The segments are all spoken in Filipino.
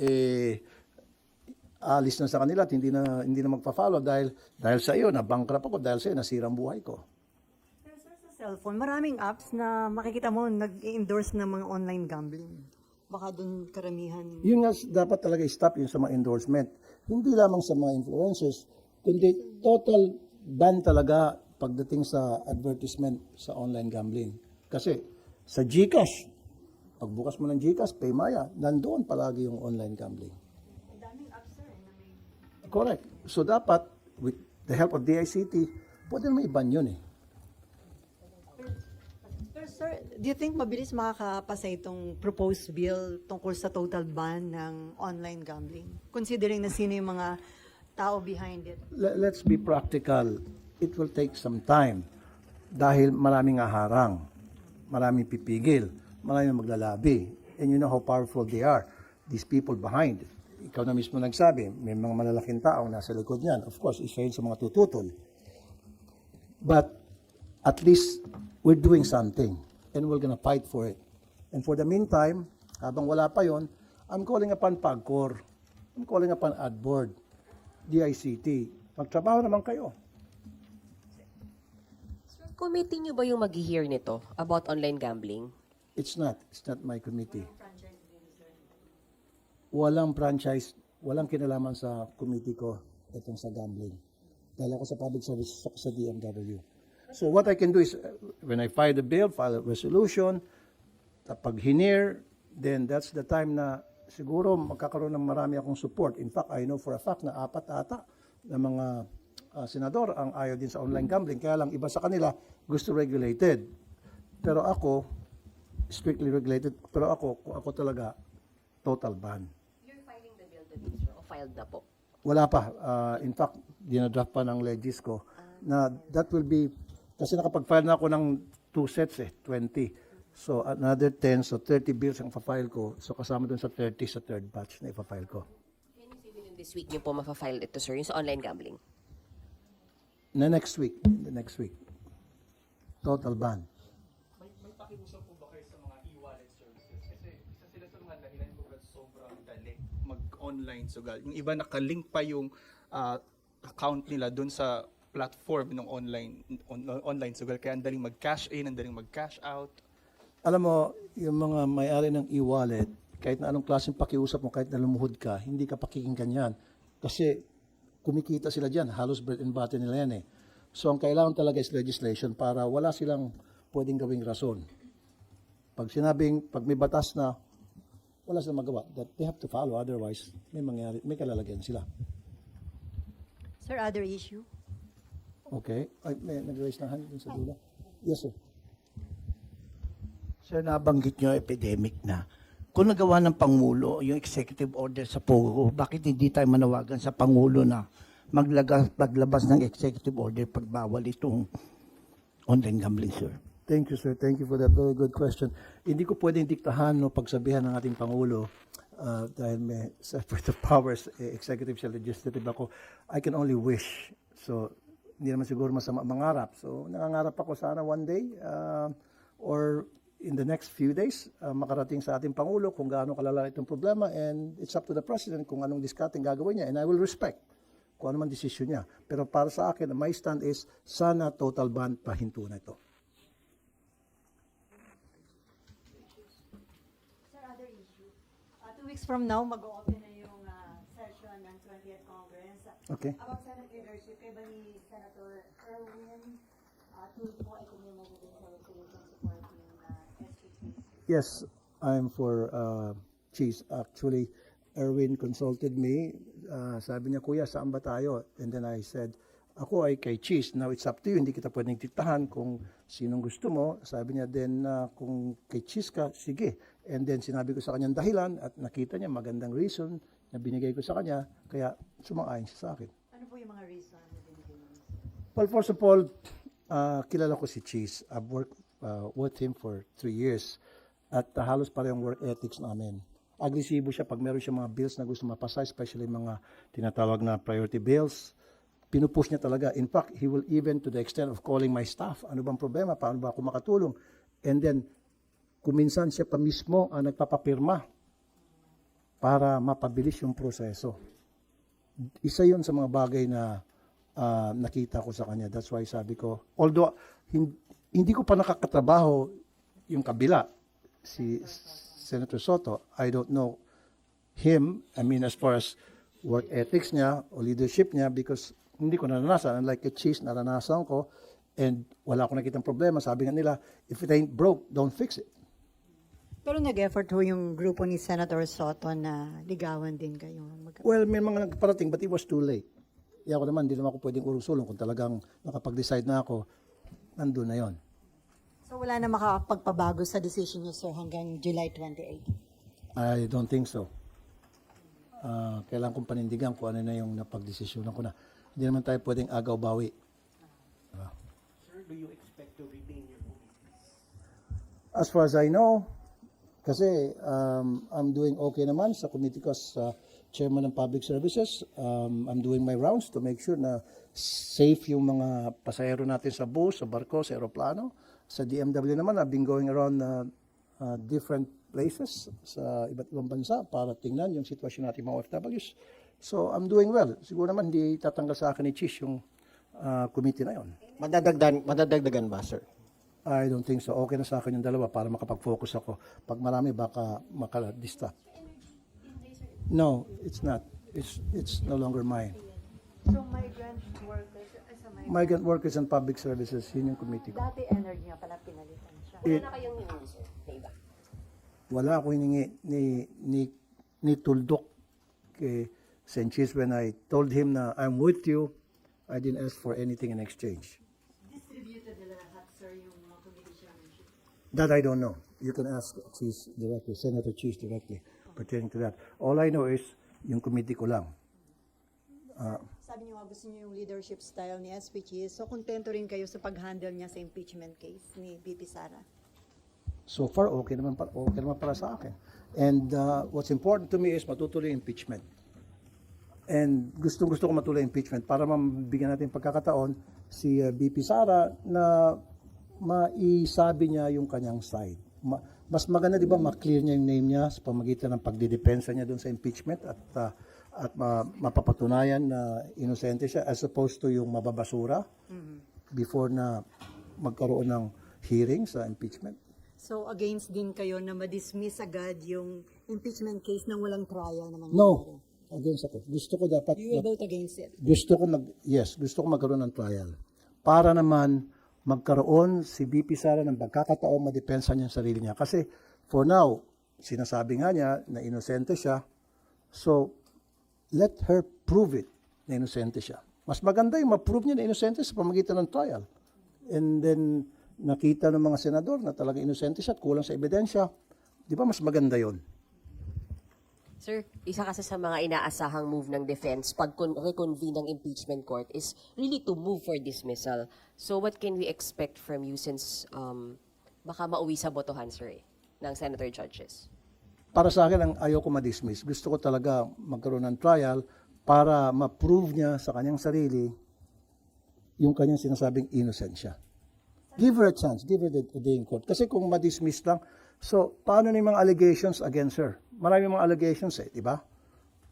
eh, alis na sa kanila at hindi na, hindi na magpa-follow dahil, dahil sa iyo, na-bankrupt ako, dahil sa iyo, nasira ang buhay ko. Pero sir, sa cellphone, maraming apps na makikita mo nag-endorse ng mga online gambling. Baka doon karamihan. Yun nga, dapat talaga i-stop yun sa mga endorsement. Hindi lamang sa mga influencers, kundi total ban talaga pagdating sa advertisement sa online gambling. Kasi sa GCash, pagbukas mo ng GCash, Paymaya, nandoon palagi yung online gambling. Daming apps sir. Na may... Correct. So dapat, with the help of DICT, pwede naman i-ban yun eh. Pero sir, do you think mabilis makakapasa itong proposed bill tungkol sa total ban ng online gambling? Considering na sino yung mga tao behind it. Le- let's be practical. It will take some time dahil maraming aharang, maraming pipigil, maraming maglalabi. And you know how powerful they are. These people behind. Ikaw na mismo nagsabi, may mga malalaking tao nasa likod niyan. Of course, isa yun sa mga tututol. But at least we're doing something and we're gonna fight for it. And for the meantime, habang wala pa yon, I'm calling upon PAGCOR. I'm calling upon AdBoard, DICT. Magtrabaho naman kayo. Committee niyo ba yung mag-hear nito about online gambling? It's not. It's not my committee. Walang franchise, walang kinalaman sa committee ko itong sa gambling. Dahil ako sa public service ako sa DMW. So what I can do is, uh, when I file the bill, file a resolution, pag hinir, then that's the time na siguro magkakaroon ng marami akong support. In fact, I know for a fact na apat ata na mga uh, senador ang ayaw din sa online gambling. Kaya lang iba sa kanila gusto regulated. Pero ako, strictly regulated. Pero ako, kung ako talaga, total ban. You're filing the bill today, sir, o filed na po? Wala pa. Uh, in fact, dinadraft pa ng legis ko na that will be, kasi nakapag-file na ako ng two sets eh, 20. So another 10, so 30 bills ang pa-file ko. So kasama dun sa 30 sa third batch na ipa-file ko. Can you say within this week niyo po ma-file ito, sir, yung sa online gambling? Na next week, the next week. Total ban. Mag-online sugal. Yung iba nakalink pa yung ah, account nila dun sa platform ng online on- online sugal kaya ang daling mag-cash in, ang daling mag-cash out. Alam mo, yung mga may-ari ng e-wallet, kahit na anong klaseng pakiusap mo, kahit na lumuhod ka, hindi ka pakikinggan yan. Kasi kumikita sila dyan. Halos bread and butter nila yan eh. So ang kailangan talaga is legislation para wala silang pwedeng gawing rason. Pag sinabing, pag may batas na, wala silang magawa. That they have to follow. Otherwise, may mangyari, may kalalagyan sila. Sir, other issue? Okay? Ay, may nag-raise na hand dun sa dulo. Yes, sir. Sir, nabanggit nyo epidemic na. Kung nagawa ng Pangulo yung executive order sa POGO, bakit hindi tayo manawagan sa Pangulo na maglagas, maglabas ng executive order pagbawal itong online gambling, sir? Thank you, sir. Thank you for that very good question. Hindi ko pwedeng diktahan no pagsabihan ng ating Pangulo uh, dahil may separate powers, eh, executive siya, legislative ako. I can only wish. So, hindi naman siguro masama mangarap. So, nangangarap ako sana one day uh, or in the next few days, uh, makarating sa ating Pangulo kung gaano kalala itong problema and it's up to the President kung anong discarding gagawin niya and I will respect kung ano man desisyon niya. Pero para sa akin, my stand is sana total ban pahinto na ito. Sir, other issue. Uh, two weeks from now, mag-open na yung uh, session ng 20th Congress. Okay. About Senate leadership, kay ba ni Senator Erwin uh, Tulfo ay kung may magiging sa resolution supporting uh, SHP? Yes, I'm for uh, cheese. Actually, Erwin consulted me. Uh, sabi niya, Kuya, saan ba tayo? And then I said, ako ay kay cheese. Now it's up to you. Hindi kita pwedeng diktahan kung sinong gusto mo. Sabi niya then uh, kung kay cheese ka, sige. And then sinabi ko sa kanya dahilan at nakita niya magandang reason na binigay ko sa kanya. Kaya sumang-ayon siya sa akin. Ano po yung mga reason na binigay mo? Well, first of all, uh, kilala ko si Cheese. I've worked uh, with him for three years. At uh, halos parehong work ethics namin. Agresibo siya pag meron siya mga bills na gusto mapasa, especially mga tinatawag na priority bills. Pinupush niya talaga. In fact, he will even to the extent of calling my staff. Ano bang problema? Paano ba ako makatulong? And then, kuminsan siya pa mismo ang nagpapapirma para mapabilis yung proseso. Isa yun sa mga bagay na ah, nakita ko sa kanya. That's why sabi ko, although hin- hindi ko pa nakakatrabaho yung kabila, si Senator Soto, I don't know him, I mean as far as work ethics niya o leadership niya because hindi ko naranasan. Unlike a cheese, naranasan ko and wala akong nakitang problema. Sabi nga nila, if it ain't broke, don't fix it. Pero nag-effort ho yung grupo ni Senator Soto na ligawan din kayo. Mag- Well, may mga nagparating but it was too late. Kaya ako naman, hindi naman ako pwedeng urusulong kung talagang nakapag-decide na ako, nandun na yon. So wala na makapagpabago sa decision niyo, sir, hanggang July 28. I don't think so. Ah, kailangan kong panindigan kung ano na yung napagdesisyonan ko na. Hindi naman tayo pwedeng agaw-bawi. As far as I know, kasi um, I'm doing okay naman sa committee ko sa chairman ng public services. Um, I'm doing my rounds to make sure na safe yung mga pasahero natin sa bus, sa barko, sa aeroplano. Sa DMW naman, I've been going around uh, uh, different places sa iba't ibang bansa para tingnan yung sitwasyon natin mga OFWs. So I'm doing well. Siguro naman hindi tatanggal sa akin ni Chish yung uh, committee na yon. Madadagdan, madadagdagan ba, sir? I don't think so. Okay na sa akin yung dalawa para makapag-focus ako. Pag marami, baka makadistract. No, it's not. It's it's no longer mine. So migrant workers, sa Migrant workers and public services, yun yung committee ko. Dati energy nga pala pinalitan siya. Wala na kayong hiningi, sir, na iba. Wala ako hiningi ni, ni, ni Tuldok kay Sanchez when I told him na I'm with you, I didn't ask for anything in exchange. Distributed nila lahat, sir, yung mga committee chairmanship. That I don't know. You can ask Cheese directly, Senator Cheese directly pertaining to that. All I know is yung committee ko lang. Sabi niyo nga gusto niyo yung leadership style ni SPG. So kontento rin kayo sa pag-handle niya sa impeachment case ni BP Sara. So far, okay naman, pa- okay naman para sa akin. And uh, what's important to me is matutuloy impeachment. And gustong gusto ko matuloy impeachment para mabigyan natin pagkakataon si uh, BP Sara na maisabi niya yung kanyang side. Ma- mas maganda 'di ba ma-clear niya yung name niya sa pamagitan ng pagdidepensa niya doon sa impeachment at uh, at ma- mapapatunayan na inosente siya as opposed to yung mababasura before na magkaroon ng hearing sa impeachment. So against din kayo na ma-dismiss agad yung impeachment case nang walang trial naman. No, against ako. Gusto ko dapat You will vote against it. gusto ko mag yes, gusto ko magkaroon ng trial. Para naman magkaroon si BP Sara ng pagkakataon madepensa niya ang sarili niya kasi for now sinasabi nga niya na inosente siya. So let her prove it na inosente siya. Mas maganda yung ma-prove niya na inosente sa pamagitan ng trial. And then nakita ng mga senador na talaga inosente siya at kulang sa ebidensya. Di ba mas maganda yon? Sir, isa kasi sa mga inaasahang move ng defense pag con- reconvene ng impeachment court is really to move for dismissal. So what can we expect from you since um, baka mauwi sa botohan, sir, eh, ng senator judges? para sa akin, ang ayaw ko ma-dismiss. Gusto ko talaga magkaroon ng trial para ma-prove niya sa kanyang sarili yung kanyang sinasabing innocent. Give her a chance. Give her the, a day in court. Kasi kung ma-dismiss lang, so paano na yung mga allegations against her? Marami mga allegations eh, di ba?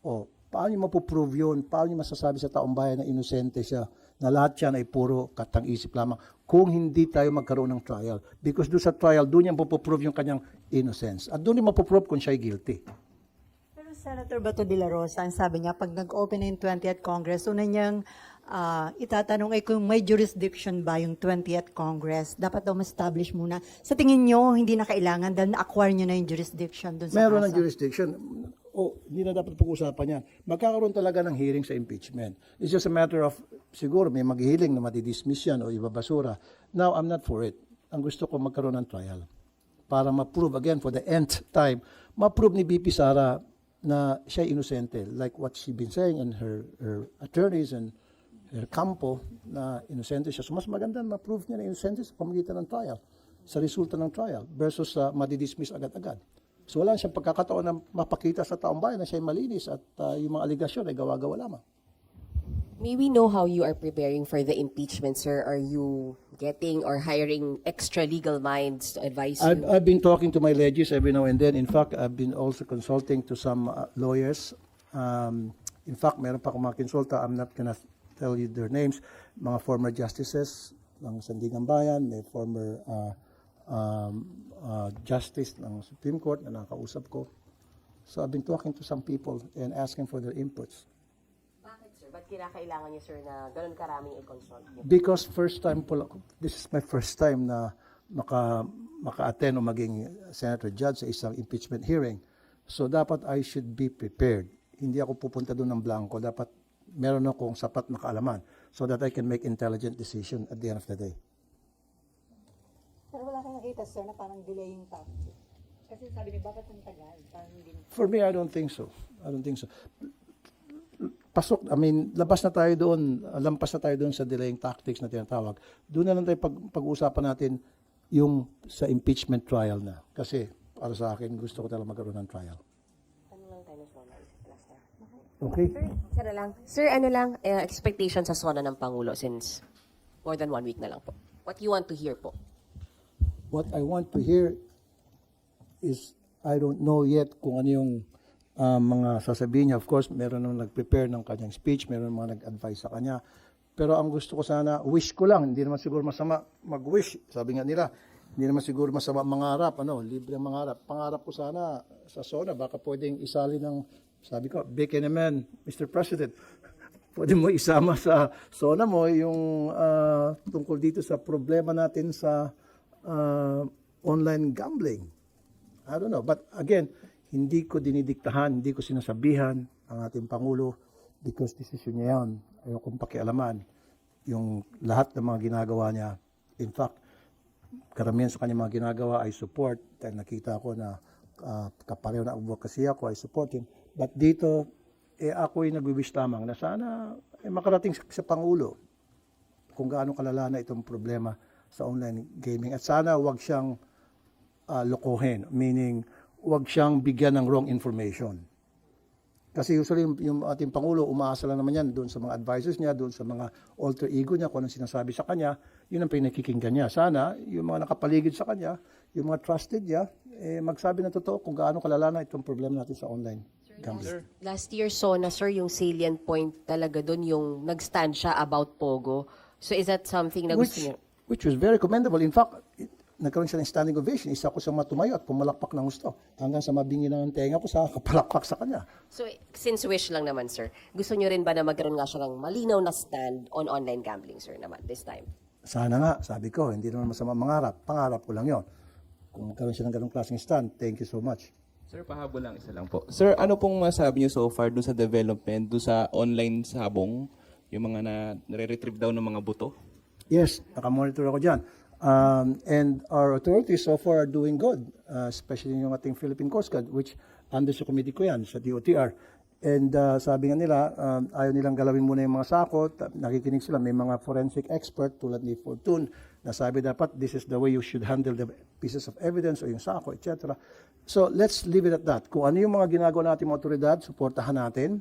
O, paano niyo mapuprove yun? Paano niyo masasabi sa taong bayan na inosente siya? Na lahat yan ay puro katang-isip lamang kung hindi tayo magkaroon ng trial. Because doon sa trial, doon niya mapuprove yung kanyang innocence. At doon niya mapuprove kung siya ay guilty. Pero Senator Bato de la Rosa, ang sabi niya, pag nag-open na yung 20th Congress, una niyang ah, itatanong ay kung may jurisdiction ba yung 20th Congress. Dapat daw ma-establish muna. Sa tingin niyo, hindi na kailangan dahil na-acquire niyo na yung jurisdiction dun sa Meron ng jurisdiction. O, hindi na dapat pag-usapan yan. Magkakaroon talaga ng hearing sa impeachment. It's just a matter of, siguro may maghihiling na matidismiss yan o ibabasura. Now, I'm not for it. Ang gusto ko magkaroon ng trial. Para ma-prove, again, for the nth time, ma-prove ni BP Sara na siya inosente. Like what she been saying and her, her attorneys and campo na inosente siya. So, mas maganda na ma-prove niya na inosente sa pamagitan ng trial. Sa resulta ng trial versus sa madidismiss agad-agad. So wala siyang pagkakataon na mapakita sa taong bayan na siya ay malinis at uh, yung mga aligasyon ay gawa-gawa lamang. May we know how you are preparing for the impeachment, sir? Are you getting or hiring extra legal minds to advise I've, you? I've been talking to my legis every now and then. In fact, I've been also consulting to some uh, lawyers. Um, in fact, meron pa akong mga konsulta. I'm not gonna tell you their names. Mga former justices ng Sandigan Bayan, may former uh, um, uh, justice ng Supreme Court na nakausap ko. So I've been talking to some people and asking for their inputs. Bakit, sir? Ba't kinakailangan niyo, sir, na ganun karaming i-consult niyo? Because first time po this is my first time na maka, maka-attend o maging senator judge sa isang impeachment hearing. So dapat I should be prepared. Hindi ako pupunta doon ng blanco. Dapat meron akong sapat na kaalaman so that I can make intelligent decision at the end of the day. Pero wala kang nakita, sir, na parang delay yung tactic. Kasi sabi niya, bakit ang tagal? Parang hindi For me, I don't think so. I don't think so. Pasok, I mean, labas na tayo doon, lampas na tayo doon sa delaying tactics na tinatawag. Doon na lang tayo pag, pag-uusapan natin yung sa impeachment trial na. Kasi para sa akin, gusto ko talaga magkaroon ng trial. Ano lang tayo na SONA? Last time. Okay? Sir, lang? Sir, ano lang, eh, expectation sa SONA ng Pangulo since more than one week na lang po. What you want to hear po? What I want to hear is, I don't know yet kung ano yung ah, mga sasabihin niya. Of course, meron nang nag-prepare ng kanyang speech, meron mga nag-advise sa kanya. Pero ang gusto ko sana, wish ko lang, hindi naman siguro masama mag-wish. Sabi nga nila, hindi naman siguro masama mangarap, ano, libre ang mangarap. Pangarap ko sana sa SONA, baka pwedeng isali ng, sabi ko, big naman, Mr. President, pwede mo isama sa SONA mo yung ah, tungkol dito sa problema natin sa ah, online gambling. I don't know. But again, hindi ko dinidiktahan, hindi ko sinasabihan ang ating Pangulo because decision niya yan. Ayokong pakialaman yung lahat ng mga ginagawa niya. In fact, karamihan sa kanyang mga ginagawa ay support dahil nakita ko na uh, kapareho na advocacy ako, I support him. But dito, eh, ako'y nag-wish lamang na sana eh, makarating sa, sa Pangulo kung gaano kalala na itong problema sa online gaming. At sana wag siyang uh, lokohin, meaning wag siyang bigyan ng wrong information. Kasi usually yung, yung ating Pangulo, umaasa lang naman yan doon sa mga advisors niya, doon sa mga alter ego niya, kung anong sinasabi sa kanya, yun ang pinakikinggan niya. Sana, yung mga nakapaligid sa kanya, yung mga trusted niya, eh, magsabi ng totoo kung gaano kalala na itong problema natin sa online gambling. Last year, SONA, sir, yung salient point talaga doon yung nag-stand siya about Pogo. So is that something na gusto which, niyo? which was very commendable. In fact, it, nagkaroon siya ng standing ovation. Isa ko sa matumayo at pumalakpak ng gusto. Hanggang sa mabingi ng tenga ko sa kapalakpak sa kanya. So since wish lang naman, sir, gusto niyo rin ba na magkaroon nga siya ng malinaw na stand on online gambling, sir, naman this time? Sana nga, sabi ko, hindi naman masama mangarap. Pangarap ko lang yon. Kung magkaroon siya ng ganong klaseng stand, thank you so much. Sir, pahabol lang isa lang po. Sir, ano pong masabi niyo so far doon sa development, doon sa online sabong, yung mga na nare-retrieve daw ng mga buto? Yes, nakamonitor ako dyan. Um, and our authorities so far are doing good, uh, especially yung ating Philippine Coast Guard, which under sa committee ko yan, sa DOTR. And uh, sabi nga nila, um, ayaw nilang galawin muna yung mga sakot. Nakikinig sila, may mga forensic expert tulad ni Fortune na sabi dapat this is the way you should handle the pieces of evidence o yung sako, etc. So let's leave it at that. Kung ano yung mga ginagawa natin mga otoridad, suportahan natin.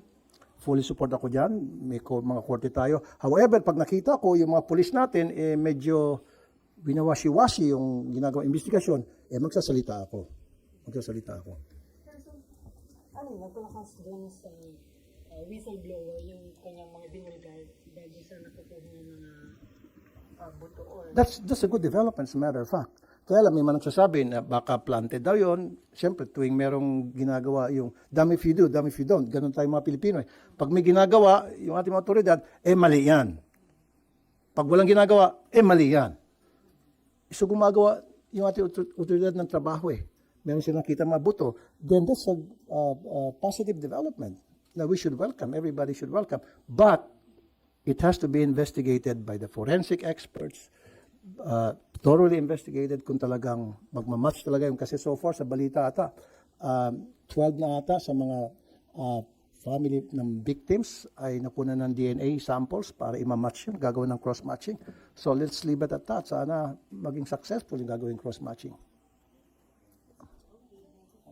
Fully support ako dyan. May ko, mga korte tayo. However, pag nakita ko yung mga pulis natin, eh, medyo winawashi-washi yung ginagawa investigasyon, eh magsasalita ako. Magsasalita ako. Ano, nagpalakas doon sa uh, whistleblower yung kanyang mga binulgar dahil sa nakukuha ng mga uh, buto That's, that's a good development, as a matter of fact. Kaya lang, may mga na baka planted daw yun. Siyempre, tuwing merong ginagawa yung damn if you do, damn if you don't. Ganun tayo mga Pilipino. Eh. Pag may ginagawa, yung ating mga otoridad, eh mali yan. Pag walang ginagawa, eh mali yan. So gumagawa yung ating otor- otoridad ng trabaho eh. Meron silang nakita mga buto. Then that's a uh, uh, positive development that we should welcome. Everybody should welcome. But it has to be investigated by the forensic experts, uh, thoroughly investigated kung talagang magmamatch talaga yung kasi so far sa balita ata, um, 12 na ata sa mga uh, family ng victims ay nakuna ng DNA samples para imamatch yun, gagawin ng cross-matching. So let's leave it at that. Sana maging successful yung gagawin cross-matching.